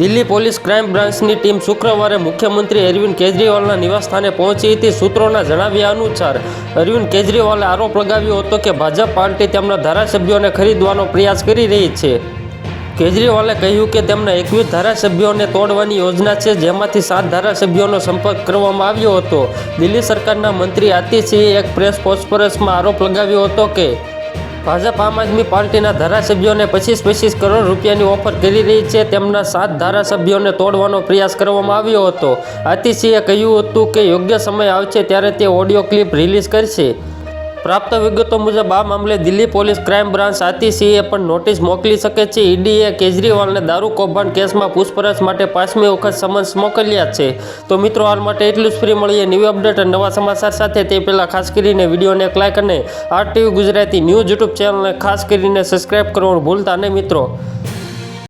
Delhi police crime બ્રાન્ચની team શુક્રવારે મુખ્યમંત્રી અરવિંદ કેજરીવાલના નિવાસસ્થાને પહોંચી હતી. સૂત્રોના જણાવ્યા અનુસાર, અરવિંદ કેજરીવાલે આરોપ લગાવ્યો હતો કે ભાજપ પાર્ટી તેમના ધારાસભ્યોને ખરીદવાનો પ્રયાસ કરી રહી છે. કેજરીવાલે કહ્યું કે તેમના એકવીસ ધારાસભ્યોને તોડવાની યોજના છે, જેમાંથી સાત ધારાસભ્યોનો સંપર્ક કરવામાં આવ્યો હતો. દિલ્હી સરકારના મંત્રી આતિસિંહે એક પ્રેસ કોન્ફરન્સમાં આરોપ લગાવ્યો હતો કે ભાજપ આમ આદમી પાર્ટીના ધારાસભ્યોને પચીસ પચીસ કરોડ રૂપિયાની ઓફર કરી રહી છે. તેમના સાત ધારાસભ્યોને તોડવાનો પ્રયાસ કરવામાં આવ્યો હતો. આતિશીએ કહ્યું હતું કે યોગ્ય સમય આવશે ત્યારે તે ઓડિયો ક્લિપ રિલીઝ કરશે. પ્રાપ્ત વિગતો મુજબ આ મામલે દિલ્હી પોલીસ ક્રાઇમ બ્રાન્ચ આતિસીએ પણ નોટિસ મોકલી શકે છે. ઈડીએ કેજરીવાલને દારૂ કૌભાંડ કેસમાં પૂછપરછ માટે પાંચમી વખત સમન્સ મોકલ્યા છે. તો મિત્રો, હાલ માટે એટલું જ. ફ્રી મળીએ ન્યૂ અપડેટ અને નવા સમાચાર સાથે. તે પહેલાં ખાસ કરીને વિડીયોને એક લાઇક અને R TV Gujarati news YouTube ચેનલને ખાસ કરીને સબસ્ક્રાઇબ કરવાનું ભૂલતા નહીં મિત્રો.